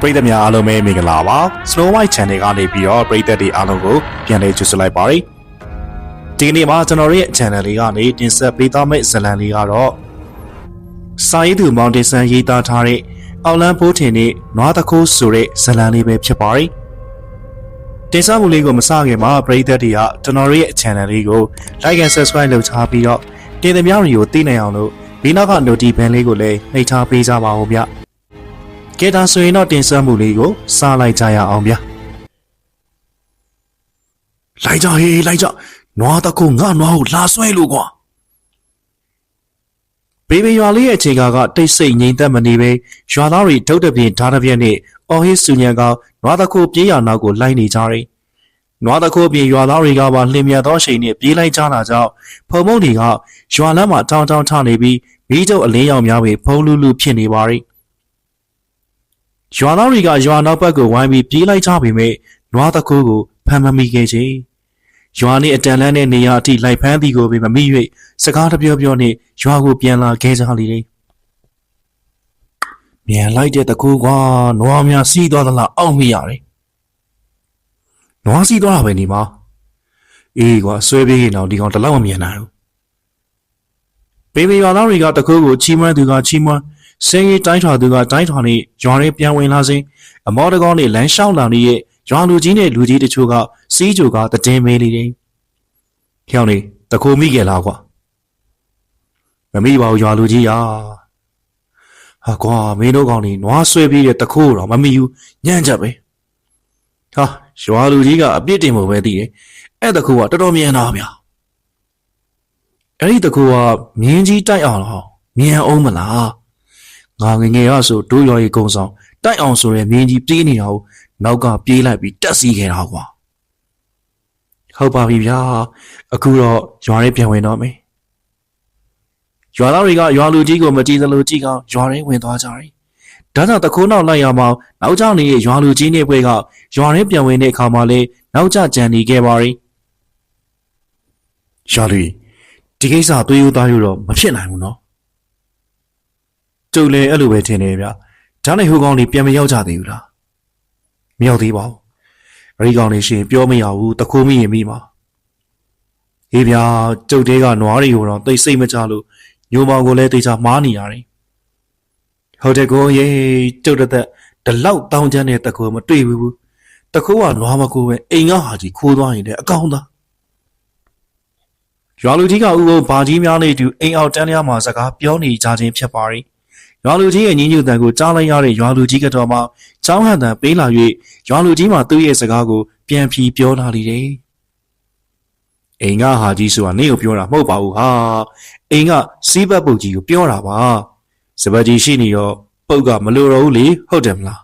ပရိသတ်များအားလုံးပဲမင်္ဂလာပါ Snow White Channel ကနေပြီးတော့ပရိသတ်တွေအားလုံးကိုပြန်လည်ကြိုဆိုလိုက်ပါရစေဒီကနေ့မှာကျွန်တော်တို့ရဲ့ channel လေးကနေတင်ဆက်ပေးသွားမယ့်ဇာတ်လမ်းလေးကတော့စာရေးသူမောင်တင်ဆန်းရေးသားထားတဲ့အောင်လန်းဖိုးထင်နဲ့နွားတခိုးဆိုတဲ့ဇာတ်လမ်းလေးပဲဖြစ်ပါတယ်တင်ဆက်မှုလေးကိုမစခင်မှာပရိသတ်တွေကကျွန်တော်တို့ရဲ့ channel လေးကို like and subscribe လုပ်ထားပြီးတော့တင်သမျှတွေကိုသိနိုင်အောင်လို့ဒီနောက်က notification လေးကိုလည်းနှိပ်ထားပေးကြပါဦးဗျ ကဲဒါဆိုရင်တော့တင်ဆက်မှုလေးကိုစလိုက်ကြရအောင်ဗျလိုက်ကြဟေးလိုက်ကြနွားတခုငါနွားကိုလာဆွဲလို့ကွာဘေဘေရွာလေးရဲ့အခြေကာကတိတ်ဆိတ်ငြိမ်သက်မနေပဲရွာသားတွေဒုတ်တပြင်းဓာတ်တပြင်းနဲ့အော်ဟစ်ဆူညံကနွားတခုပြေးရနောက်ကိုလိုက်နေကြတယ်နွားတခုပြင်ရွာသားတွေကပါလှင်မြတ်သောချိန်နဲ့ပြေးလိုက်ကြတာကြောင့်ဖုံမုံတွေကရွာလမ်းမှာတောင်းတောင်းထနေပြီးမိကျုပ်အလင်းရောင်များပဲဖုံးလူလူဖြစ်နေပါရီ ရွာသားတွေကရွာနောက်ဘက်ကိုဝိုင်းပြီးပြေးလိုက်ကြပေမဲ့နွားတခုကိုဖမ်းမမိခဲ့ချေရွာနေအတန်လန်းတဲ့နေရာအထိလိုက်ဖမ်းသည်ကိုပဲမမိ၍စကားတပြောပြောနဲ့ရွာကိုပြန်လာခဲ့ကြလေတယ်မြန်လိုက်တဲ့တကူကွာနွားများစီးသွားသလားအောက်မိရတယ်နွားစီးသွားတာပဲနေမှာအေးကွာဆွဲပြေးရင်တော့ဒီကောင်တလောက်မမြင်နိုင်ဘူးဘေဘေရွာသားတွေကတကူကိုချီးမွမ်းသူကချီးမွမ်း စင်းရီတိုင်းထွာသူကတိုင်းထွာနဲ့ရွာရဲပြန်ဝင်လာစဉ်အမောတကောင်းနဲ့လမ်းလျှောက်လာနေတဲ့ရွာလူကြီးနဲ့လူကြီးတချို့ကစီးကြိုကတည်င်းမေးနေတယ်။ခေါင်းနေတကူမိခဲ့လားကွာ။မမိပါဘူးရွာလူကြီးရာ။ဟာကွာမင်းတို့ကောင်နေနွားဆွဲပြီးတဲ့တကူတော့မမိဘူးညံ့ချက်ပဲ။ဟာရွာလူကြီးကအပြစ်တင်ဖို့ပဲသိတယ်။အဲ့တကူကတော်တော်မြန်တာဗျာ။အဲ့ဒီတကူကမြင်းကြီးတိုက်အောင်လားမြန်အောင်မလား။ ငါငယ်ငယ်ရဆိုတို့ရွာကြီးကုံဆောင်တိုက်အောင်ဆိုရဲမြင်းကြီးပြေးနေတာကိုနောက်ကပြေးလိုက်ပြီးတက်စီခဲ့တာကွာဟုတ်ပါပြီဗျာအခုတော့ရွာရဲပြန်ဝင်တော့မယ်ရွာသားတွေကရွာလူကြီးကိုမကြည့်သလိုကြည့်ကောင်ရွာရဲဝင်သွားကြတယ်ဒါကြောင့်တခိုးနောက်လိုက်ရမှာနောက်ကျနေတဲ့ရွာလူကြီးနေပွဲကရွာရဲပြန်ဝင်တဲ့အခါမှာလေနောက်ကျကြံနေခဲ့ပါရီရွာလူဒီကိစ္စသွေးရိုးသားရိုးတော့မဖြစ်နိုင်ဘူးနော် ကျုပ်လည်းအဲ့လိုပဲထင်နေဗျဒါနဲ့ဟိုကောင်လေးပြန်မရောက်ကြသေးဘူးလားမရောက်သေးပါဘူးအရိကောင်လေးရှင်ပြောမရဘူးတခိုးမိရင်မိမှာဟေးဗျာကျုပ်တဲကနွားတွေကိုတော့တိတ်စိတ်မကြလို့ညိုမောင်ကိုလည်းတေချာမားနေရတယ်ဟုတ်တယ်ကိုရေကျုပ်တက်ဒီလောက်တောင်းချမ်းတဲ့တခိုးမတွေ့ဘူးတခိုးကနွားမကိုပဲအိမ်ကဟာကြီးခိုးသွားရင်လည်းအကောင်းသားရွာလူကြီးကဥပုံဘာကြီးများနေတူအိမ်အောင်တန်းလျားမှာစကားပြောနေကြခြင်းဖြစ်ပါရီ ရွာလူကြီးရဲ့ညင်းညူတန်ကိုကြားလိုက်ရတဲ့ရွာလူကြီးကတော့မှចောင်းဟန်တန်ပေးလာ၍ရွာလူကြီးမှသူ့ရဲ့စကားကိုပြန်ဖြီပြောလာလေတယ်။အိမ်ကဟာကြီးဆိုတာနင့်ကိုပြောတာမဟုတ်ပါဘူးဟာ။အိမ်ကစီးပတ်ပုတ်ကြီးကိုပြောတာပါ။စပတ်ကြီးရှိနေတော့ပုတ်ကမလိုတော့ဘူးလေဟုတ်တယ်မလား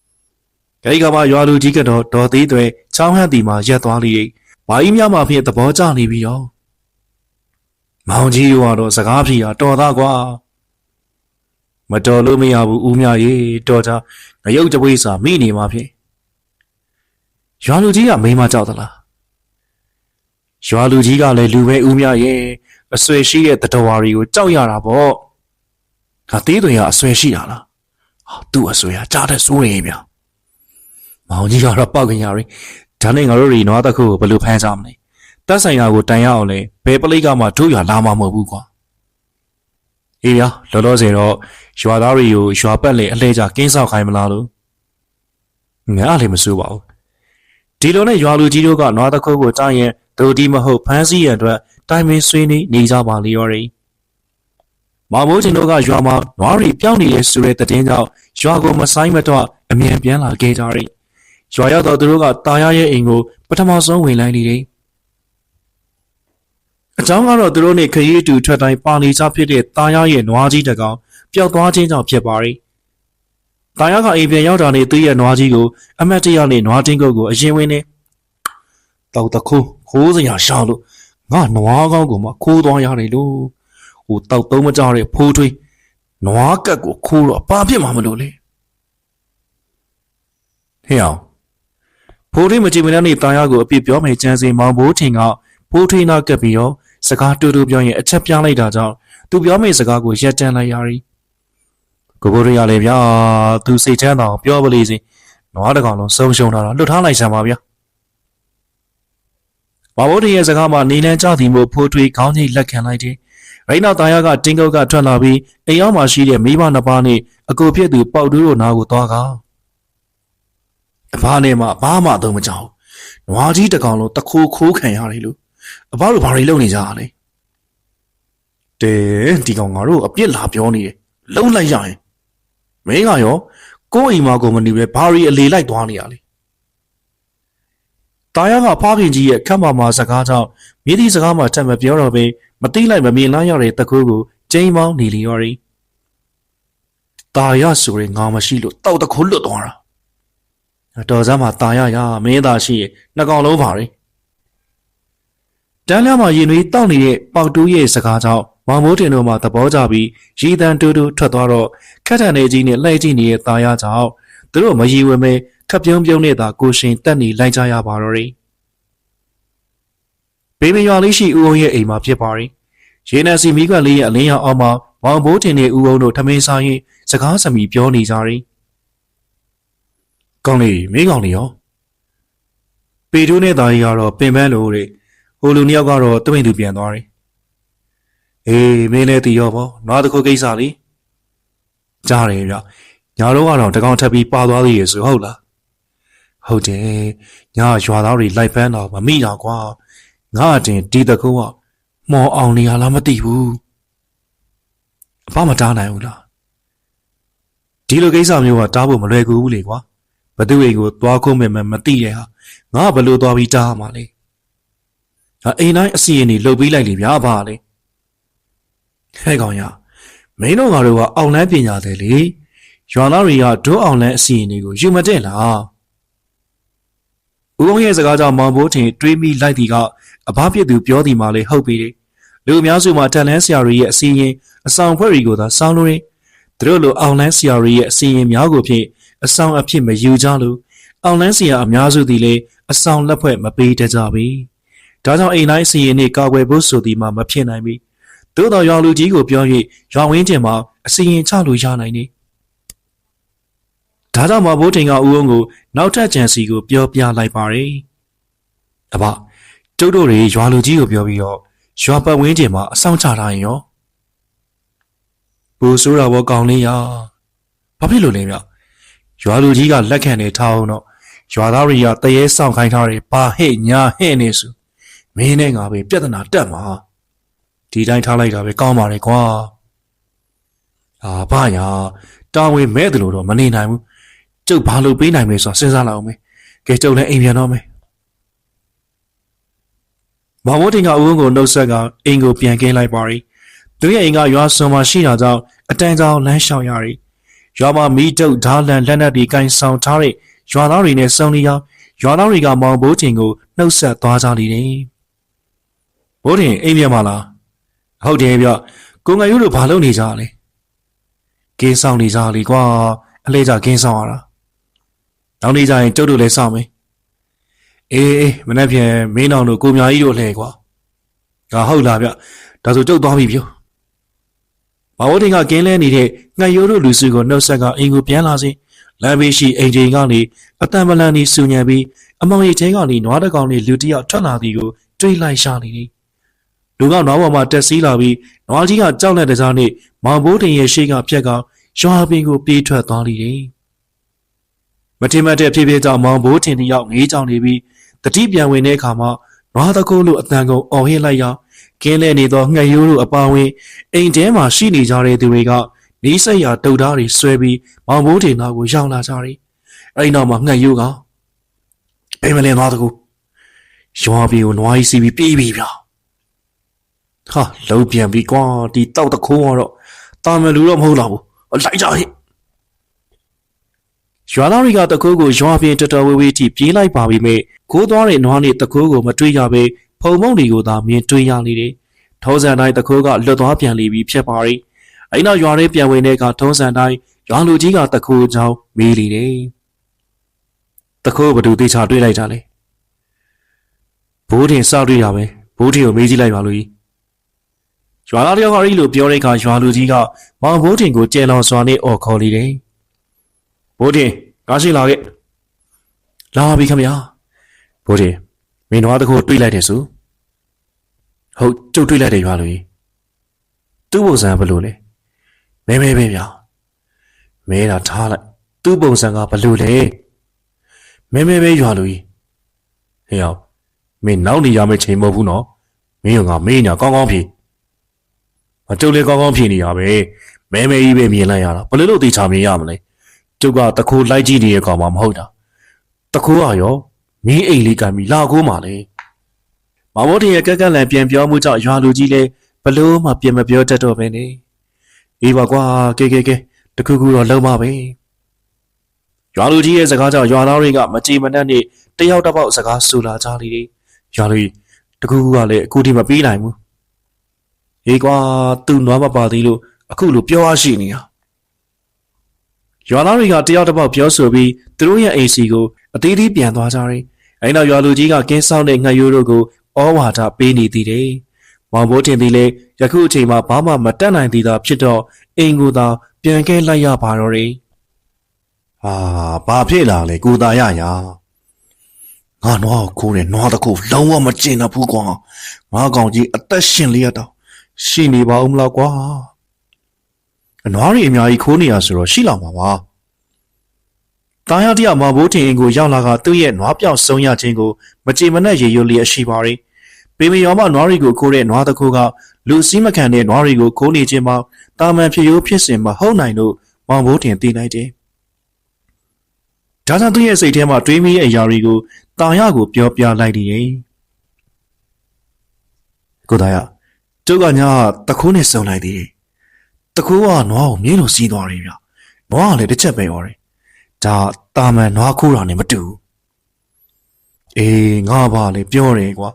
။အဲဒီကမှရွာလူကြီးကတော့ဒေါ်သေးတွေချောင်းဟန်တီမှာရက်သွားလေ။ဘာကြီးများမှဖြင့်သဘောကျနေပြီရော။မောင်ကြီးကတော့စကားဖြီတာတော်သားကွာ။ မတော်လို့မရဘူးဦးမြရေတော်ကြငရုတ်တပွေးစာမိနေမှာဖြစ်ရွာလူကြီးကမိမကြောက်သလားရွာလူကြီးကလည်းလူပဲဦးမြရေအဆွေရှိတဲ့တတော်ဝါရီကိုကြောက်ရတာပေါ့ဒါသေးတွေကအဆွေရှိတာလားဟာသူ့အဆွေကကြားတဲ့စိုးရင်ဗျမောင်ကြီးကတော့ပေါက်ခင်ရပြီဒါနဲ့ငါတို့တွေနွားတစ်ခုကိုဘယ်လိုဖမ်းကြမလဲတက်ဆိုင်ရာကိုတိုင်ရအောင်လေဘယ်ပလိတ်ကမှတို့ရွာလာမှာမဟုတ်ဘူးကွာအေးရလောလောဆယ်တော့ ရွာသားတွေကိုရွာပတ်လေအလှဲကြကင်းဆောက်ခိုင်းမလားလို့ငါလည်းမစိုးပါဘူးဒီလိုနဲ့ရွာလူကြီးတို့ကနွားတစ်ခုကိုတားရင်ဒိုဒီမဟုတ်ဖမ်းဆီးရန်အတွက်တိုင်ပင်ဆွေးနေနေကြပါလေရော်ရီမမိုးချင်းတို့ကရွာမှာနွားရီပြောင်းနေတဲ့ဆိုတဲ့တဲ့င်းကြောင့်ရွာကိုမဆိုင်မတော့အမြန်ပြန်လာခဲ့ကြတယ်ရွာရောက်တော့သူတို့ကတာရရဲ့အိမ်ကိုပထမဆုံးဝင်လိုက်နေတယ်အကြောင်းကတော့သူတို့နဲ့ခရီးတူထွက်တိုင်းပါနေကြဖြစ်တဲ့တာရရဲ့နွားကြီးတကောင် ပျောက်သွားခြင်းကြောင့်ဖြစ်ပါရီ။တာယာကအိမ်ပြန်ရောက်တာနဲ့သူ့ရဲ့နွားကြီးကိုအမတ်တရနဲ့နွားတင်းကုတ်ကိုအရင်ဝင်နေတောက်တခိုးခိုးစရာရှာလို့ငါနွားကောင်းကိုမှခိုးသွားရတယ်လို့ဟိုတောက်သုံးမကြတဲ့ဖိုးထွေးနွားကက်ကိုခိုးတော့ဘာဖြစ်မှာမလို့လဲဟဲ့အောင်ဖိုးထွေးမကြည့်မနဲ့နေတာယာကိုအပြစ်ပြောမယ်ကြံစည်မောင်ဘိုးထင်ကဖိုးထွေးနာကက်ပြီးတော့စကားတူတူပြောရင်အချက်ပြလိုက်တာကြောင့်သူပြောမယ့်စကားကိုရက်တန်းလိုက်ရရီ ကိုဘိုးရရလေဗျာသူစိတ်ချမ်းသာအောင်ပြောပလေးစီနွားတစ်ကောင်လုံးဆုံးရှုံးတာတော့လွတ်ထားလိုက်စမ်းပါဗျာဘာဘိုးတင်ရဲ့စကားမှာနေလန်းကြသည်မို့ဖိုးထွေးခေါင်းကြီးလက်ခံလိုက်တယ်ရိနောက်တာယာကတင်းကုတ်ကထွက်လာပြီးအိမ်ရောက်မှရှိတဲ့မိဘနှစ်ပါးနဲ့အကိုဖြစ်သူပေါက်တူးတို့နားကိုသွားကအဖားနဲ့မှဘာမှတော့မကြောက်နွားကြီးတစ်ကောင်လုံးတခိုးခိုးခံရတယ်လို့အဘတို့ဘာတွေလုပ်နေကြရလဲတဲဒီကောင်ငါတို့အပြစ်လာပြောနေတယ်လုံလိုက်ရရင် မင်းကရောကိုယ့်အိမ်မှာကိုမနေပဲဘာရီအလေလိုက်သွားနေရလဲတာယာကဖားခင်ကြီးရဲ့ခက်မာမာစကားကြောင့်မိသည့်စကားမှတက်မပြောတော့ပဲမသိလိုက်မမြင်လိုက်ရတဲ့တကူကိုကျင်းပေါင်းနေလျော်ရီတာယာဆိုရင်ငါမရှိလို့တောက်တခိုးလွတ်သွားတာတော်စမ်းမှာတာယာရမင်းသားရှိရဲ့နှစ်ကောင်လုံးပါရီ တန်းလျားမှာရင်တွေတောက်နေတဲ့ပေါက်တူးရဲ့စကားကြောင့်မောင်မိုးတင်တို့မှသဘောကျပြီးရီတန်တူတူထွက်သွားတော့ခက်ထန်နေကြီးနဲ့လှည့်ကြည့်နေတဲ့တာယာကြောင့်သူတို့မရီဝဲမဲခပ်ပြုံးပြုံးနေတာကိုရှင်တက်နေလိုက်ကြရပါတော့တယ်ဘေးမရွာလေးရှိဦးအောင်ရဲ့အိမ်မှာဖြစ်ပါရီရေနံစီမီးကွက်လေးရဲ့အလင်းရောင်အောက်မှာမောင်ဘိုးတင်နဲ့ဦးအောင်တို့ထမင်းစားရင်စကားစမီပြောနေကြရီကောင်းလေမင်းကောင်းလေရောပေတိုးနဲ့သားကြီးကတော့ပင်ပန်းလို့တဲ့ ဟိုလူနှစ်ယောက်ကတော့တမိန်သူပြန်သွားတယ်အေးမင်းလည်းတီးရောပေါ့နွားတစ်ခုကိစ္စလေးကြားတယ်ဗျညာတော့ကတော့တကောင်ထပ်ပြီးပါသွားသေးရဲ့ဆိုဟုတ်လားဟုတ်တယ်ညာရွာသားတွေလိုက်ပန်းတော့မမိတာကွာငါအတင်ဒီတကူကမော်အောင်နေရလားမသိဘူးအဖမတားနိုင်ဘူးလားဒီလိုကိစ္စမျိုးကတားဖို့မလွယ်ကူဘူးလေကွာဘသူအိမ်ကိုသွားခုံးမယ်မသိတဲ့ဟာငါဘယ်လိုသွားပြီးတားမှာလဲ ဟာအိမ်တိုင်းအစီအရင်နေလှုပ်ပြီးလိုက်လေဗျာဘာလဲဟဲ့ကောင်ရမင်းတို့ငါတို့ကအောင်လန်းပညာတယ်လေရွာသားတွေကဒုအောင်လန်းအစီအရင်တွေကိုယူမတဲ့လားဦးအောင်ရဲ့စကားကြောင့်မောင်ဘိုးထင်တွေးမိလိုက်သည်ကအဘပြစ်သူပြောသည်မှလည်းဟုတ်ပြီလေလူအများစုမှာတန်လန်းဆရာတွေရဲ့အစီရင်အဆောင်ဖွဲ့တွေကိုသာစောင်းလို့ရင်သူတို့လိုအောင်လန်းဆရာတွေရဲ့အစီရင်များကိုဖြင့်အဆောင်အဖြစ်မယူကြလို့အောင်လန်းဆရာအများစုသည်လည်းအဆောင်လက်ဖွဲ့မပေးတတ်ကြပြီ ဒါကြောင့်အိမ်တိုင်းအစီရင်နဲ့ကာကွယ်ဖို့ဆိုသည်မှမဖြစ်နိုင်ပြီသို့တော်ရွာလူကြီးကိုပြော၍ရွာဝင်းကျင်မှာအစီရင်ချလို့ရနိုင်နေဒါကြောင့်မဘိုးတင်ကဦးအောင်ကိုနောက်ထပ်ကြံစီကိုပြောပြလိုက်ပါတယ်အဘကျုပ်တို့တွေရွာလူကြီးကိုပြောပြီးတော့ရွာပတ်ဝန်းကျင်မှာအဆောင်ချထားရင်ရောဘူဆိုးတာဘောကောင်းလေးရဘာဖြစ်လို့လဲဗျရွာလူကြီးကလက်ခံနေထားအောင်တော့ရွာသားတွေကတရေဆောင်ခိုင်းထားတယ်ဘာဟဲ့ညာဟဲ့နေစု မင်းနဲ့ငါပဲပြဿနာတက်မှာဒီတိုင်းထားလိုက်တာပဲကောင်းပါလေကွာအာဘာညာတာဝန်မဲ့တယ်လို့တော့မနေနိုင်ဘူးကျုပ်ဘာလို့ပေးနိုင်မလဲဆိုတာစဉ်းစားလိုက်အောင်မေကဲကျုပ်လည်းအိမ်ပြန်တော့မယ်မောင်မိုးတင်ကဦးဝင်းကိုနှုတ်ဆက်ကအိမ်ကိုပြန်ကင်းလိုက်ပါရီသူရဲ့အိမ်ကရွာစွန်မှာရှိတာကြောင့်အတန်းကြောင်လမ်းလျှောက်ရရီရွာမှာမီးတုတ်ဓာလန်လက်နက်တွေကင်ဆောင်ထားတဲ့ရွာသားတွေနဲ့စုံလီအောင်ရွာသားတွေကမောင်ဘိုးတင်ကိုနှုတ်ဆက်သွားကြလိမ့်တယ် ဘိုးတင်အိမ်ပြန်မလားဟုတ်တယ်ဗျကိုငယ်ယူတို့ဘာလုပ်နေကြလဲကင်းဆောင်နေကြလေကွာအလဲကြကင်းဆောင်ရတာနောက်နေ့ကျရင်ကျုပ်တို့လည်းစောင့်မယ်အေးအေးမနေ့ပြန်မင်းအောင်တို့ကိုမြာကြီးတို့လှဲကွာငါဟုတ်လားဗျဒါဆိုကျုပ်သွားပြီပြောဘာဝတင်ကကင်းလဲနေတဲ့ငှက်ရိုးတို့လူစုကိုနှုတ်ဆက်ကအိမ်ကိုပြန်လာစဉ်လမ်းဘေးရှိအိမ်ချိန်ကနေအတန်ပလန်နေစူညံပြီးအမောင်ရိတ်ထဲကနေနွားတကောင်လေးလူတယောက်ထွက်လာသည်ကိုတွေးလိုက်ရှာနေတယ် လူကနွားပေါ်မှာတက်စီးလာပြီးနွားကြီးကကြောက်တဲ့တစားနဲ့မောင်ဘိုးတင်ရဲ့ရှေ့ကပြက်ကရွာပင်ကိုပြေးထွက်သွားလိမ့်တယ်မထင်မှတ်တဲ့ဖြည်းဖြည်းကြောင့်မောင်ဘိုးတင်တယောက်ငေးကြောင်နေပြီးတတိပြန်ဝင်တဲ့အခါမှာနွားတကုတ်လို့အတန်ကုန်အော်ဟစ်လိုက်ရောကင်းလဲနေသောငှက်ရိုးတို့အပါဝင်အိမ်ထဲမှာရှိနေကြတဲ့သူတွေကနီးစက်ရာတုတ်သားတွေဆွဲပြီးမောင်ဘိုးတင်သားကိုရောက်လာကြတယ်။အဲဒီနောက်မှာငှက်ရိုးကဘယ်မလဲနွားတကုတ်ရွာပြည်ကိုနွားကြီးစီးပြီးပြေးပြီဗျာ။ ဟာလုံးပြန်ပြီကွာဒီတောက်တခိုးကတော့တာမလူတော့မဟုတ်တော့ဘူး။လိုက်ကြဟိရွာသားတွေကတကိုးကိုရွာပြင်တော်တော်ဝေးဝေးထိပြေးလိုက်ပါပြီမဲ့ကိုးသွားတဲ့နွားနဲ့တကိုးကိုမတွေ့ရပဲဖုံမုံတွေကိုသာမြင်တွေ့ရနေတယ်။ထုံးစံတိုင်းတကိုးကလွတ်သွားပြန်လေပြီဖြစ်ပါရီ။အဲ့နောက်ရွာထဲပြန်ဝင်တဲ့အခါထုံးစံတိုင်းရွာလူကြီးကတကိုးကြောင်းမေးလေတယ်။တကိုးဘသူသိချတွေ့လိုက်တာလဲ။ဘိုးတင်စတွေ့ရပဲဘိုးတင်ကိုမေးကြည့်လိုက်ပါလို့ ရွာသားတယောက်ကအဲ့လိုပြောတဲ့အခါရွာလူကြီးကမောင်ဘိုးတင်ကိုကြဲလောင်စွာနဲ့အော်ခေါ်လေတယ်ဘိုးတင်ကားရှိလာခဲ့လာပြီခင်ဗျာဘိုးတင်မင်းတို့တခုတွေးလိုက်တယ်ဆိုဟုတ်ကျုပ်တွေးလိုက်တယ်ရွာလူကြီးသူ့ပုံစံဘယ်လိုလဲမဲမဲပဲဗျာမဲတာထားလိုက်သူ့ပုံစံကဘယ်လိုလဲမဲမဲပဲရွာလူကြီးဟေ့အောင်မင်းနောက်နေရမယ့်ချိန်မဟုတ်ဘူးနော်မင်းကငါမေးညာကောင်းကောင်းဖြေ အကျုပ်လည်းကောင်းကောင်းဖြေနေရပဲမဲမဲကြီးပဲမြင်လိုက်ရတာဘယ်လိုလုပ်တေချာမြင်ရမလဲကျုပ်ကတခိုးလိုက်ကြည့်နေတဲ့ကောင်မှမဟုတ်တာတခိုးကရောမင်းအိမ်လေးကံပြီးလာကိုးမှလေမမောတင်ရဲ့ကက်ကက်လန်ပြန်ပြောမှုကြောင့်ရွာလူကြီးလည်းဘလို့မှပြန်မပြောတတ်တော့ပဲနေအေးပါကွာကဲကဲကဲတခုခုတော့လုံးပါပဲရွာလူကြီးရဲ့စကားကြောင့်ရွာသားတွေကမကြည်မနှက်နဲ့တယောက်တစ်ပေါက်စကားဆူလာကြလိမ့်တယ်ရွာလူကြီးတခုခုကလည်းအခုထိမပြီးနိုင်ဘူး အေးကွာသူ့နွားမပါသေးလို့အခုလိုပြောရရှိနေတာရွာသားတွေကတယောက်တစ်ပေါက်ပြောဆိုပြီးသူတို့ရဲ့အိမ်စီကိုအသေးသေးပြန်သွားကြတယ်အဲနောက်ရွာလူကြီးကကင်းဆောင်တဲ့ငှက်ရိုးတို့ကိုဩဝါဒပေးနေသေးတယ်မောင်ဘိုးတင်သည်လည်းယခုအချိန်မှာဘာမှမတတ်နိုင်သေးတာဖြစ်တော့အိမ်ကိုသာပြန်ကဲလိုက်ရပါတော့တယ်ဟာဘာဖြစ်လာလဲကိုသားရရငါနွားကိုခိုးတယ်နွားတခုလုံးဝမကျင်တော့ဘူးကွာငါကောင်ကြီးအသက်ရှင်လေးရတော့ ရှိနေပါဦးမလားကွာအနွားရီအများကြီးခိုးနေရဆိုတော့ရှိလာမှာပါတာယာတရမဘိုးထင်အင်ကိုရောက်လာကသူ့ရဲ့နွားပြောင်ဆုံးရခြင်းကိုမကြည်မနှက်ရေရွလျက်ရှိပါရီပေမယောမနွားရီကိုခိုးတဲ့နွားတစ်ခုကလူစည်းမခံတဲ့နွားရီကိုခိုးနေခြင်းမှာတာမန်ဖြစ်ရိုးဖြစ်စဉ်မဟုတ်နိုင်လို့မောင်ဘိုးထင်သိလိုက်တယ်ဒါကြောင့်သူ့ရဲ့စိတ်ထဲမှာတွေးမိတဲ့အရာတွေကိုတာယာကိုပြောပြလိုက်တယ်ကိုတာယာ ကျုပ်ကညာတခိုးနဲ့စုံလိုက်သေးတယ်တခိုးကနွားကိုမြင်းလိုစီးသွားတယ်ဗျနွားကလည်းတစ်ချက်ပဲရောတယ်ဒါတာမန်နွားခိုးတာနဲ့မတူဘူးအေးငါပါလေပြောတယ်ကွာ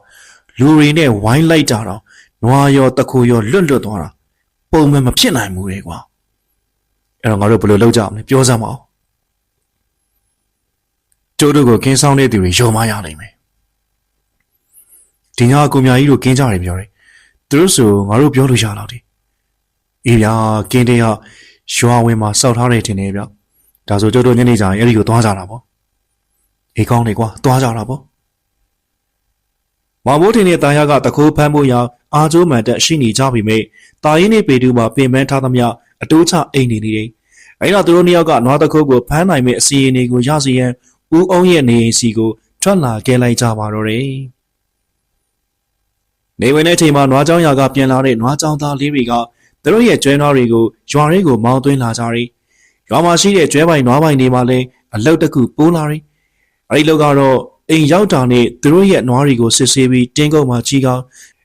လူတွေနဲ့ဝိုင်းလိုက်ကြတော့နွားရောတခိုးရောလွတ်လွတ်သွားတာပုံမှန်မဖြစ်နိုင်ဘူးလေကွာအဲ့တော့ငါတို့ဘယ်လိုလုပ်ကြမလဲပြောစမ်းပါဦးကျိုးတို့ကိုကင်းဆောင်တဲ့သူတွေယုံမရနိုင်မယ်ဒီညအကူမြာကြီးတို့ကင်းကြတယ်ပြောတယ် သူတို့ဆိုငါတို့ပြောလို့ရတော့တယ်အေးဗျာကင်းတဲ့ကရွာဝင်မှာစောက်ထားတယ်ထင်တယ်ဗျဒါဆိုကျိုးတို့ညနေကျရင်အဲ့ဒီကိုသွားကြတာပေါ့အေးကောင်းတယ်ကွာသွားကြတာပေါ့မောင်ဘိုးထင်တဲ့တာယာကတခိုးဖမ်းဖို့ရအာကျိုးမှန်တက်ရှိနေကြပြီမိတာရင်းနေပေတူမှာပင်ပန်းထားသမျှအတိုးချအိမ်နေနေတယ်အဲ့တော့သူတို့နှစ်ယောက်ကနွားတခိုးကိုဖမ်းနိုင်မဲ့အစီအရင်တွေကိုရစီရန်ဦးအောင်ရဲ့နေအိမ်စီကိုထွက်လာခဲ့လိုက်ကြပါတော့တယ် နေဝင်တဲ့အချိန်မှာနွားချောင်းရာကပြန်လာတဲ့နွားချောင်းသားလေးတွေကသူတို့ရဲ့ကျွဲနွားတွေကိုရွာရဲကိုမောင်းသွင်းလာကြတယ်။ရွာမှာရှိတဲ့ကျွဲပိုင်နွားပိုင်တွေမှာလည်းအလောက်တကူပိုးလာတယ်။အဲဒီလောက်ကတော့အိမ်ရောက်တာနဲ့သူတို့ရဲ့နွားတွေကိုစစ်ဆေးပြီးတင်းကုန်းမှာကြီးကောင်း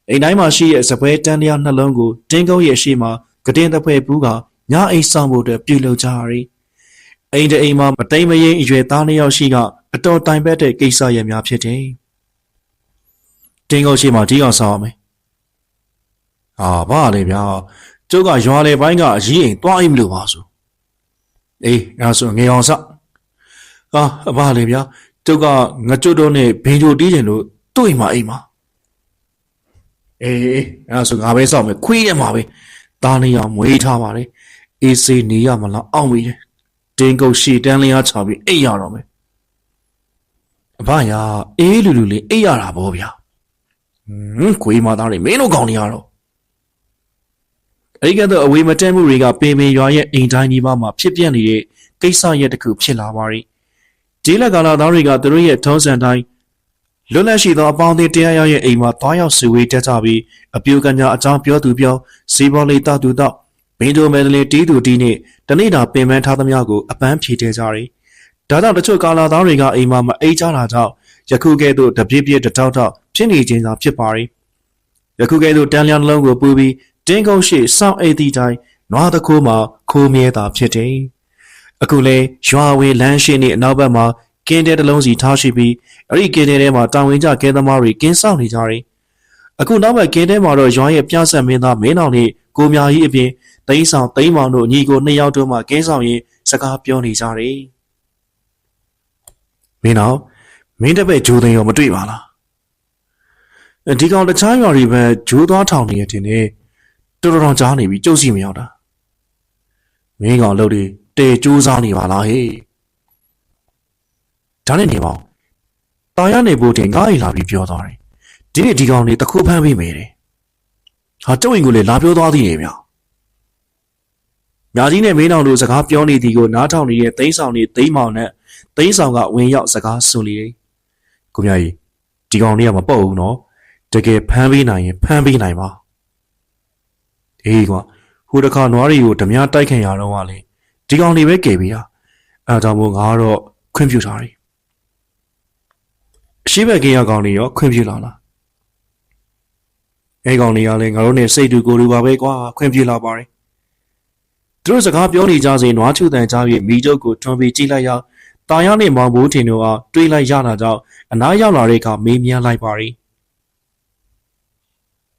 အိမ်တိုင်းမှာရှိတဲ့စပွဲတန်းလျားနှလုံးကိုတင်းကုန်းရဲ့ရှေ့မှာကတင်းတစ်ဖွဲပူးကညအိမ်ဆောင်ဖို့အတွက်ပြုလုပ်ကြရတယ်။အိမ်တအိမ်မှာမတိမ်မရင်အရွယ်သားနှစ်ယောက်ရှိကအတော်တိုင်ပတ်တဲ့ကိစ္စရများဖြစ်တယ်။ တင်းကုန်းရှေ့မှာကြီးအောင်ဆောင်ရမယ်။အာဘာလဲဗျာ။ကျုပ်ကရွာလေပိုင်းကအကြီးအိမ်တွားအိမ်မလို့ပါဆို။အေးအဲဒါဆိုငေအောင်စ။အာဘာလဲဗျာ။ကျုပ်ကငကြွတ်တော့နဲ့ဘင်ဂျိုတီးကျင်လို့တွေ့အိမ်မှာအိမ်မှာ။အေးအေးအဲဒါဆိုငါပဲစောက်မယ်ခွေးရမှာပဲ။သားနေအောင်မွေးထားပါလေ။အေးစေးနေရမလားအောင့်မိတယ်။တင်းကုတ်ရှီတန်းလျားချပြီးအိတ်ရတော့မယ်။အဖယာအေးလူလူလေးအိတ်ရတာဗောဗျာ။ ဟွန်းခွေးမသားတွေမင်းတို့ကောင်းနေရတော့အဲ့ဒီကတော့အဝေးမတဲမှုတွေကပင်ပင်ရွာရဲ့အိမ်တိုင်းဒီမှာဖြစ်ပြနေတဲ့ကိစ္စရဲ့တစ်ခုဖြစ်လာပါရီဒီလက်ကာလာသားတွေကသူတို့ရဲ့ထုံးစံတိုင်းလွတ်လပ်ရှိသောအပေါင်းအသင်းတရားရောက်ရဲ့အိမ်မှာတွားရောက်စုဝေးတက်ကြပြီးအပြိုကညာအကြောင်းပြောသူပြောဇီဘောလေးတသူတော့ဘင်းတို့မဲတလေးတီးသူတီးနဲ့တနေ့တာပင်ပန်းထားသမျှကိုအပန်းဖြေတဲကြတယ်ဒါကြောင့်တချို့ကာလာသားတွေကအိမ်မှာမအိတ်ကြတာကြောင့်ယခုကဲ့သို့တပြည့်ပြည့်တတောက်တောက် ဖြစ်နေခြင်းသာဖြစ်ပါရီယခုကဲ့သို့တန်လျာနှလုံးကိုပူပြီးတင်းကုန်းရှိစောင့်အိတ်သည့်တိုင်းနွားတခိုးမှာခိုးမြဲတာဖြစ်တယ်။အခုလဲရွာဝေလမ်းရှိနေအနောက်ဘက်မှာကင်းတဲတစ်လုံးစီထားရှိပြီးအဲ့ဒီကင်းတဲထဲမှာတောင်ဝင်ကြကဲသမားတွေကင်းဆောင်နေကြတယ်။အခုနောက်ဘက်ကင်းတဲမှာတော့ရွာရဲ့ပြဆက်မင်းသားမင်းအောင်နဲ့ကိုမြာကြီးအပြင်သိန်းဆောင်သိန်းမောင်တို့ညီကိုနှစ်ယောက်တို့မှကင်းဆောင်ရင်စကားပြောနေကြတယ်။မင်းအောင်မင်းတပည့်ဂျိုးသိန်းရောမတွေ့ပါလား။ ဒီကောင်တခြားရွာတွေပဲဂျိုးသွားထောင်နေရတင်နေတော်တော်ကြားနေပြီကြုတ်စီမရောက်တာမင်းကောင်လို့ဒီတေကြိုးစားနေပါလားဟေးဒါနဲ့နေပါဦးတာရနေဖို့တင်ငါ့အိမ်လာပြီးပြောသွားတယ်ဒီနေ့ဒီကောင်လေးတစ်ခုဖမ်းပေးမယ်တဲ့ဟာကျုပ်အိမ်ကိုလေလာပြောသွားသေးတယ်ဗျမြာကြီးနဲ့မင်းတော်တို့စကားပြောနေသည်ကိုနားထောင်နေတဲ့သိန်းဆောင်နေသိန်းမောင်နဲ့သိန်းဆောင်ကဝင်ရောက်စကားဆိုနေတယ်ကိုမြကြီးဒီကောင်လေးကမပုတ်ဘူးနော် တကယ်ဖမ်းပေးနိုင်ရင်ဖမ်းပေးနိုင်ပါအေးကွာဟိုတခါနွားတွေကိုဓမြတိုက်ခင်ရတော့ကလေဒီကောင်လေးပဲကယ်ပေးတာအဲဒါကြောင့်မို့ငါကတော့ခွင့်ပြုထားတယ်အရှိဘက်ကင်းရကောင်လေးရောခွင့်ပြုလာလားအဲကောင်လေးကလည်းငါတို့နဲ့စိတ်တူကိုယ်တူပါပဲကွာခွင့်ပြုလာပါတယ်သူတို့စကားပြောနေကြစဉ်နွားချူတန်ကြားပြီးမိကျုပ်ကိုထွန်ပြီးကြည့်လိုက်ရတာယာနဲ့မောင်ဘိုးထင်တို့ကတွေးလိုက်ရတာကြောင့်အနားရောက်လာတဲ့အခါမေးမြန်းလိုက်ပါရီ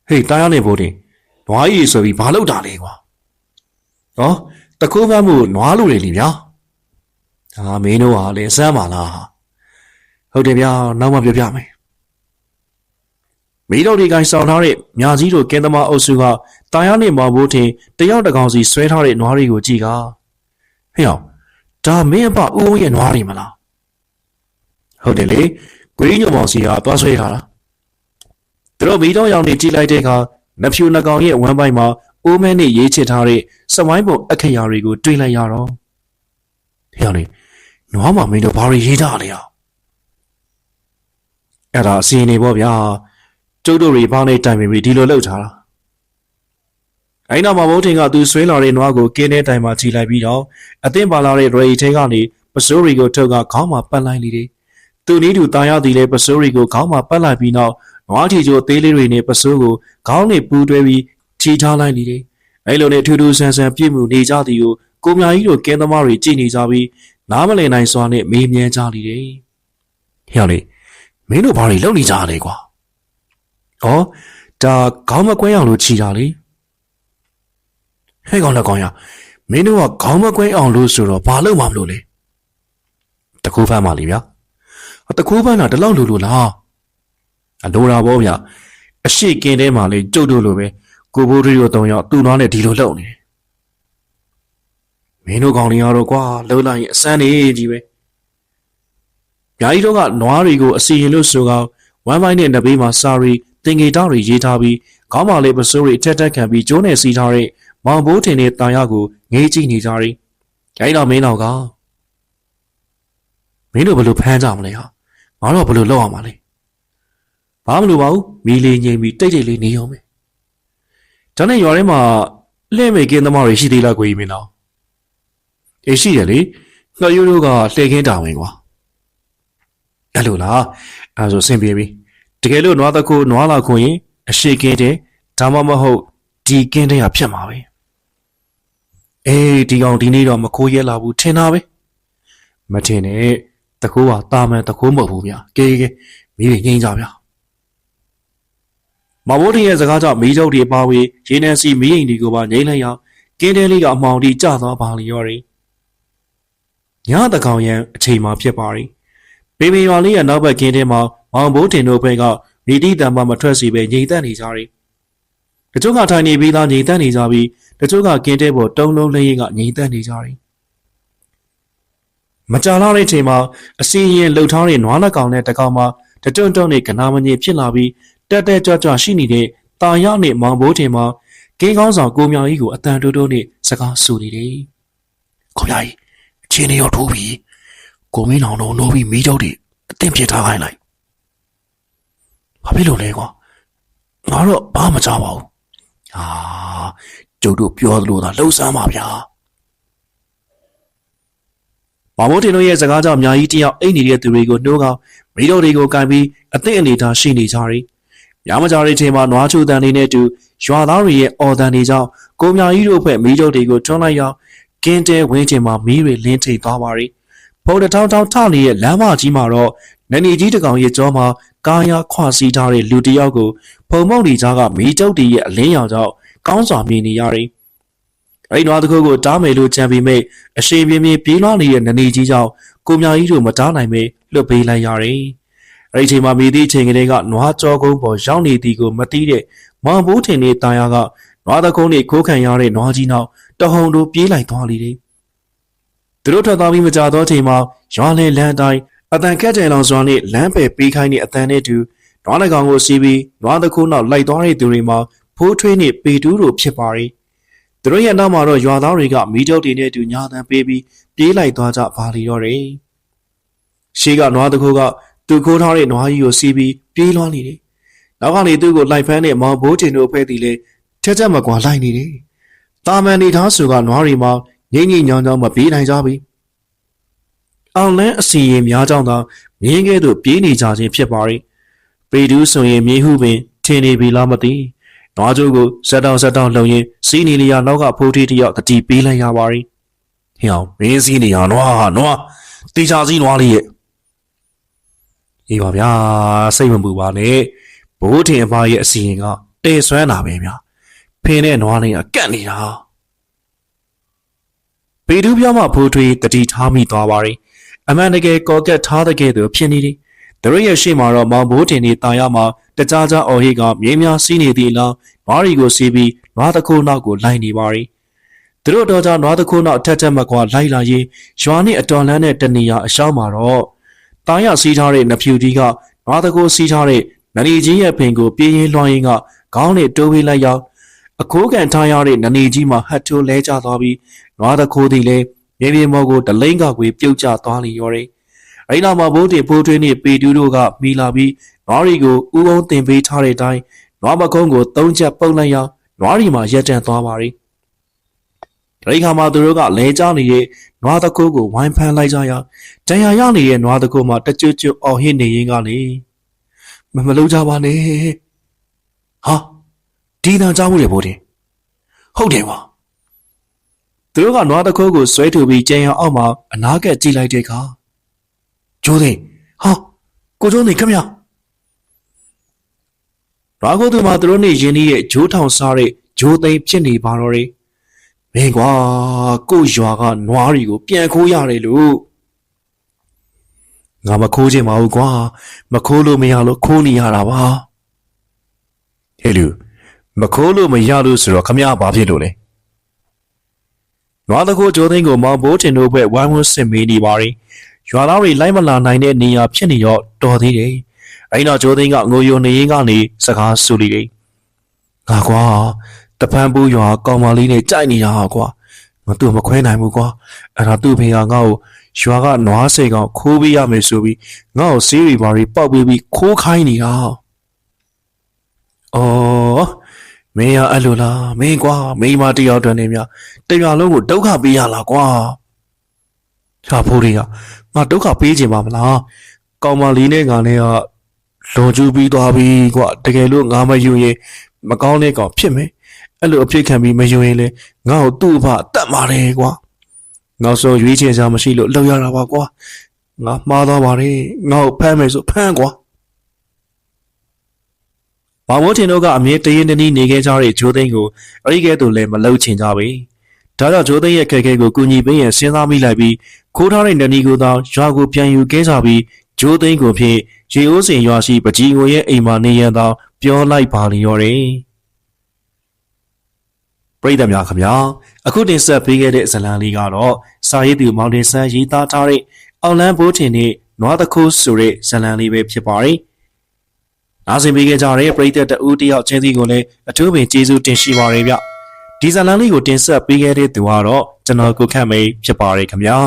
ဟေးတာယာနဲ့ဘိုးထင်နွားကြီးဆိုပြီးဘာလုပ်တာလဲကွာဟောတကူးမမှုနွားလူတွေလीဗျာဒါမင်းတို့ဟာလည်းစမ်းပါလားဟုတ်တယ်ဗျာနောက်မှပြောပြမယ်မိတော်ဒီကိုင်းဆောင်ထားတဲ့မြာကြီးတို့ကင်းသမားအုပ်စုကတာယာနဲ့မောင်ဘိုးထင်တယောက်တစ်ကောင်စီဆွဲထားတဲ့နွားတွေကိုကြည့်ကဟေ့အောင်ဒါမင်းအပဦးဦးရဲ့နွားတွေမလားဟုတ်တယ်လေကိုကြီးညုံမောင်စီကသွားဆွဲထားတာ သူတို့မိတော်ရောင်နေကြည့်လိုက်တဲ့အခါနဖြူနှကောင်ရဲ့ဝမ်းပိုင်းမှာအိုးမဲနဲ့ရေးချစ်ထားတဲ့စမိုင်းပုံအခရာတွေကိုတွေ့လိုက်ရတော့ဟေ့အောင်လေနွားမမင်းတို့ဘာတွေရေးထားလဲအောင်အဲ့ဒါအစီအနေပေါ့ဗျာကျုပ်တို့တွေဘာနဲ့တိုင်ပင်ပြီးဒီလိုလှုပ်ထားတာအဲ့နောက်မှာဘုန်းထင်ကသူဆွဲလာတဲ့နွားကိုကင်းတဲ့တိုင်မှာခြိလိုက်ပြီးတော့အသင်းပါလာတဲ့ရေထဲကနေပစိုးရီကိုထုတ်ကခေါင်းမှာပတ်လိုက်လေတယ်သူနီးသူတာရသည်လည်းပစိုးရီကိုခေါင်းမှာပတ်လိုက်ပြီးနောက် နွားထီချိုသေးလေးတွေနဲ့ပစိုးကိုခေါင်းနဲ့ပူးတွဲပြီးခြိထားလိုက်လေတယ်အဲ့လိုနဲ့ထူးထူးဆန်းဆန်းပြည့်မှုနေကြသည်ကိုကိုမြာကြီးတို့ကင်းသမားတွေကြည်နေကြပြီးနားမလည်နိုင်စွာနဲ့မေးမြန်းကြလေတယ်ဟဲ့လေမင်းတို့ဘာတွေလုပ်နေကြလဲကွာဩဒါခေါင်းမကွဲအောင်လို့ခြိတာလေဟဲ့ကောင်လက်ကောင်ရမင်းတို့ကခေါင်းမကွဲအောင်လို့ဆိုတော့ဘာလုပ်မှမလို့လဲတကူဖမ်းပါလေဗျာတကူဖမ်းတာဒီလောက်လိုလိုလားအ လိုတာပေါ့ဗျာအရှိကင်းထဲမှာလေကြုတ်တို့လိုပဲကိုဘိုးတို့တုံရောက်သူ့နွားနဲ့ဒီလိုလှုပ်နေတယ်မင်းတို့ကောင်တွေကတော့ကွာလှုပ်လိုက်ရင်အစမ်းနေကြီးပဲညာကြီးတို့ကနွားတွေကိုအစီရင်လို့ဆိုကောင်ဝမ်းပိုင်းနဲ့နဘေးမှာစာရီတင်ငေတောက်တွေရေးထားပြီးခေါင်းမာလေးပစိုးတွေအထက်ထက်ခံပြီးကျိုးနဲ့စီးထားတဲ့မောင်ဘိုးထင်တဲ့တာရကိုငေးကြည့်နေကြတယ်။ခိုင်းတော့မင်းတော်ကမင်းတို့ဘယ်လိုဖမ်းကြမလဲဟာငါတော့ဘယ်လိုလုပ်အောင်မလဲ။ ဘာမလို့ပါဘူးမီလီငိမ့်ပြီးတိတ်တိတ်လေးနေအောင်မယ်။ဒါနဲ့ရွာထဲမှာလှဲ့မေကင်းသမားတွေရှိသေးလားကိုကြီးမင်းတော်။အေးရှိတယ်လေ။ငှက်ရိုးတို့ကလှဲ့ခင်းတာဝင်ကွာ။အဲ့လိုလား။အဲဒါဆိုဆင်ပြေပြီ။တကယ်လို့နွားတကူနွားလာခွင်ရင်အရှိကင်းတဲ့ဒါမှမဟုတ်ဒီကင်းတဲ့ရဖြစ်မှာပဲ။အေးဒီကောင်ဒီနေ့တော့မခိုးရဲလာဘူးထင်တာပဲမထင်နဲ့တကူကတာမန်တကူမဟုတ်ဘူးဗျကဲကဲမိတွေငိမ့်ကြဗျ မဘိုးတင်ရဲ့စကားကြောင့်မိချုပ်တွေပါဝေရေနံစီမီးအိမ်တွေကိုပါငိမ့်လိုက်ရောကင်းတဲလေးကအမောင်တီကျသွားပါလျော်တယ်ညတကောင်ရန်အချိန်မှဖြစ်ပါရီပေပေရွာလေးရဲ့နောက်ဘက်ကင်းထဲမှာမောင်ဘိုးတင်တို့ဘက်ကမိတိတံမမထွက်စီပဲငိမ့်သက်နေကြတယ်တချို့ကထိုင်နေပြီးသားငြိမ်သက်နေကြပြီးတချို့ကကင်းတဲပေါ်တုံးလုံးလေးကငြိမ်သက်နေကြတယ်မကြာလာတဲ့အချိန်မှာအစီရင်လှုပ်ထားတဲ့နွားလက်ကောင်နဲ့တကောင်မှာတတွန့်တွန့်နဲ့ကနာမငြိဖြစ်လာပြီး တက်တက်ကြွကြွရှိနေတဲ့တာရနဲ့မောင်ဘိုးထင်မှာကင်းကောင်းဆောင်ကိုမြောင်ကြီးကိုအတန်တိုးတိုးနဲ့စကားဆိုနေတယ်။ကိုမြောင်ကြီးအချင်းတွေရောထိုးပြီးကိုမင်းအောင်တို့နိုးပြီးမိကြောက်တွေအသင်ဖြစ်ထားခိုင်းလိုက်။ဘာဖြစ်လို့လဲကွာ။ငါတော့ဘာမှမကြောက်ပါဘူး။ဟာကျုပ်တို့ပြောသလိုသာလှုပ်ရှားပါဗျာ။မမိုးတင်တို့ရဲ့စကားကြောင့်အများကြီးတယောက်အိတ်နေတဲ့သူတွေကိုနှိုးကောင်မိတို့တွေကိုကန်ပြီးအသင့်အနေထားရှိနေကြတယ်။ ညမကြတဲ့ချိန်မှာနွားချိုတန်လေးနဲ့တူရွာသားတွေရဲ့အော်တန်တွေကြောင့်ကိုမြကြီးတို့ဖွဲ့မိတို့တွေကိုထွန်းလိုက်ရောကင်းတဲဝင်းချင်မှာမီးတွေလင်းထိန်သွားပါရီ။ဖုန်တထောင်းထောင်းထနေတဲ့လမ်းမကြီးမှာတော့နနီကြီးတကောင်ရဲ့ကြောမှာကာယာခွစီထားတဲ့လူတယောက်ကိုဖုံမောက်ဒီကြားကမီးတုပ်တီရဲ့အလင်းရောင်ကြောင့်ကောင်းစွာမြင်နေရတယ်။အဲ့ဒီနွားတခုကိုတားမယ်လို့ကြံပြီးမိတ်အရှိန်ပြင်းပြင်းပြေးလွှားနေတဲ့နနီကြီးကြောင့်ကိုမြကြီးတို့မတားနိုင်ပဲလွတ်ပေးလိုက်ရတယ်။ အဲ့ဒီချိန်မှာမိသည့်ချိန်ကလေးကနွားကြောကုန်းပေါ်ရောက်နေသည်ကိုမသိတဲ့မောင်ဘိုးထင်တဲ့တာယာကနွားသကုန်းနဲ့ခိုးခံရတဲ့နွားကြီးနောက်တဟုန်တို့ပြေးလိုက်သွားလေတယ်သူတို့ထွက်သွားပြီးမကြတော့ချိန်မှာရွာလေလမ်းတိုင်းအတန်ခက်ကြံလောင်စွာနဲ့လမ်းပယ်ပေးခိုင်းတဲ့အတန်နဲ့တူနွားတကောင်ကိုစီးပြီးနွားသကုန်းနောက်လိုက်သွားတဲ့သူတွေမှာဖိုးထွေးနဲ့ပေတူးတို့ဖြစ်ပါရီသူတို့ရဲ့နောက်မှာတော့ရွာသားတွေကမီးတုပ်တွေနဲ့အတူညာတန်ပေးပြီးပြေးလိုက်သွားကြပါလေတော့တယ်ရှေးကနွားတကူက သူခိုးထားတဲ့နွားကြီးကိုစီးပြီးပြေးလွှားနေတယ်နောက်ကနေသူ့ကိုလိုက်ဖမ်းတဲ့မောင်ဘိုးတင်တို့အဖွဲ့တီလည်းထက်ထက်မကွာလိုက်နေတယ်တာမန်နေသားစုကနွားတွေမှာငိမ့်ငိမ့်ညောင်းညောင်းမပြေးနိုင်ကြဘူးအောင်လန်းအစီရင်များကြောင်းသာမြင်းကဲ့သို့ပြေးနေကြခြင်းဖြစ်ပါရီပေတူးဆိုရင်မြေဟုပင်ထင်နေပြီလားမသိနွားကျိုးကိုဇက်တောင်ဇက်တောင်လှုံရင်စီးနေလျာနောက်ကဖိုးထီးတစ်ယောက်တတိပေးလိုက်ရပါရီဟေ့အောင်မင်းစီးနေရနွားဟာနွားတေချာစီးနွားလေးရဲ့ အေးပါဗျာစိတ်မပူပါနဲ့ဘိုးထင်အဖားရဲ့အစီရင်ကတဲဆွမ်းတာပဲဗျာဖင်းနဲ့နွားလေးကကတ်နေတာပေတူးပြောင်းမှဖိုးထွေးတတိထားမိသွားပါရီအမှန်တကယ်ကော်ကက်ထားတဲ့ကဲ့သို့ဖြစ်နေတယ်သူတို့ရဲ့ရှေ့မှာတော့မောင်ဘိုးတင်နေတာရမှာတကြားကြားအော်ဟစ်ကမြင်းများစီးနေသည့်အလားနွားရီကိုစီးပြီးနွားတစ်ခုနောက်ကိုလိုက်နေပါရီသူတို့တော့ကြောင့်နွားတစ်ခုနောက်အထက်ထက်မကွာလိုက်လာရင်ရွာနဲ့အတော်လန်းတဲ့တနေရာအရှောင်းမှာတော့ တာရစီးထားတဲ့နဖြူကြီးကနွားတစ်ခုစီးထားတဲ့နရီကြီးရဲ့ဖင်ကိုပြေးရင်လွှမ်းရင်ကခေါင်းနဲ့တိုးပေးလိုက်ရောက်အခိုးကန်ထားရတဲ့နနေကြီးမှာဟတ်ထိုးလဲကျသွားပြီးနွားတစ်ခုသည်လည်းမြေပြင်ပေါ်ကိုတလိမ့်ကကွေပြုတ်ကျသွားလျော်တယ်။အဲဒီနောက်မှာဘိုးတေဖိုးထွေးနဲ့ပေတူးတို့ကမိလာပြီးနွားရီကိုဥပုံတင်ပေးထားတဲ့အတိုင်းနွားမကုန်းကိုသုံးချက်ပုတ်လိုက်ရနွားရီမှာရက်တန့်သွားပါရီ။ ဒီခါမှာသူတို့ကလဲကျနေတဲ့နွားတကိုးကိုဝိုင်းဖမ်းလိုက်ကြရတန်ရာရနေတဲ့နွားတကိုးမှာတကြွကြွအော်ဟစ်နေရင်းကနေမမလုံးကြပါနဲ့။ဟာဒီနာကြောက်မှုတွေဘိုးတင်ဟုတ်တယ်ပါသူတို့ကနွားတခိုးကိုဆွဲထုတ်ပြီးကြံရအောင်မှအနာကက်ကြည့်လိုက်တဲ့အခါကျိုးသိဟာကိုကျိုးသိခမရရာဂိုသူမှာသူတို့နေရင်းနှီးရဲ့ဂျိုးထောင်စားတဲ့ဂျိုးသိမ်းဖြစ်နေပါတော့တယ် မင်းကွာကို့ရွာကနွားတွေကိုပြန်ခိုးရတယ်လို့ငါမခိုးခြင်းမဟုတ်ကွာမခိုးလို့မရလို့ခိုးနေရတာပါဟဲ့လူမခိုးလို့မရလို့ဆိုတော့ခမရဘာဖြစ်လို့လဲနွားတကိုကျိုးသိန်းကိုမောင်ဘိုးတင်တို့ဘက်ဝိုင်းဝန်းစစ်မေးနေပါရီရွာသားတွေလိုက်မလာနိုင်တဲ့နေရာဖြစ်နေတော့တော်သေးတယ်အဲ့တော့ကျိုးသိန်းကငိုယုံနေရင်းကနေစကားဆူလီတယ်ငါကွာ တပန်းပူးရွာကောင်မလေးနဲ့ကြိုက်နေတာဟာကွာမသူ့မခွဲနိုင်ဘူးကွာအဲ့ဒါသူ့ဖေကငါ့ကိုရွာကနွားစေကောင်ခိုးပေးရမယ်ဆိုပြီးငါ့ကိုဆေးရီဘာတွေပောက်ပေးပြီးခိုးခိုင်းနေတာအော်မင်းရအဲ့လိုလားမင်းကွာမိန်းမတယောက်တည်းနေမြတရွာလုံးကိုဒုက္ခပေးရလားကွာချာဖိုးတွေကငါဒုက္ခပေးခြင်းပါမလားကောင်မလေးနဲ့ငါနဲ့ကလွန်ကျူးပြီးသွားပြီကွာတကယ်လို့ငါမယူရင်မကောင်းတဲ့ကောင်ဖြစ်မယ် အဲ့လိုအဖြစ်ခံပြီးမယူရင်လေငါ့ကိုသူ့အဖအတတ်ပါတယ်ကွာနောက်ဆုံးရွေးချယ်စားမရှိလို့လောက်ရတာပါကွာငါမှားသွားပါတယ်ငါ့ကိုဖမ်းမယ်ဆိုဖမ်းကွာဘာမိုးထင်တို့ကအမြဲတရင်တနည်းနေခဲ့ကြတဲ့ဂျိုးသိန်းကိုအဲ့ဒီကဲ့သို့လည်းမလှုပ်ချင်ကြပေဒါကြောင့်ဂျိုးသိန်းရဲ့ခက်ခဲကိုကူညီပေးရန်စဉ်းစားမိလိုက်ပြီးခိုးထားတဲ့နနီကိုသာရွာကိုပြန်ယူခဲ့ကြပြီးဂျိုးသိန်းကိုဖြင့်ရေအိုးစင်ရွာရှိပကြီးငိုရဲ့အိမ်မှာနေရန်သာပြောလိုက်ပါလျော်တယ် ပရိသတ်များခင်ဗျာအခုတင်ဆက်ပေးခဲ့တဲ့ဇလံလေးကတော့စာရေးသူမောင်တင်ဆန်းရေးသားထားတဲ့အောင်လန်းဘိုးထင်နဲ့နွားတခိုးဆိုတဲ့ဇလံလေးပဲဖြစ်ပါတယ်နားဆင်ပေးခဲ့ကြတဲ့ပရိသတ်တဦးတယောက်ချင်းစီကိုလည်းအထူးပင်ကျေးဇူးတင်ရှိပါရစေဗျဒီဇလန်လေးကိုတင်ဆက်ပေးခဲ့တဲ့သူကတော့ကျွန်တော်ကိုခန့်မေဖြစ်ပါရယ်ခင်ဗျာ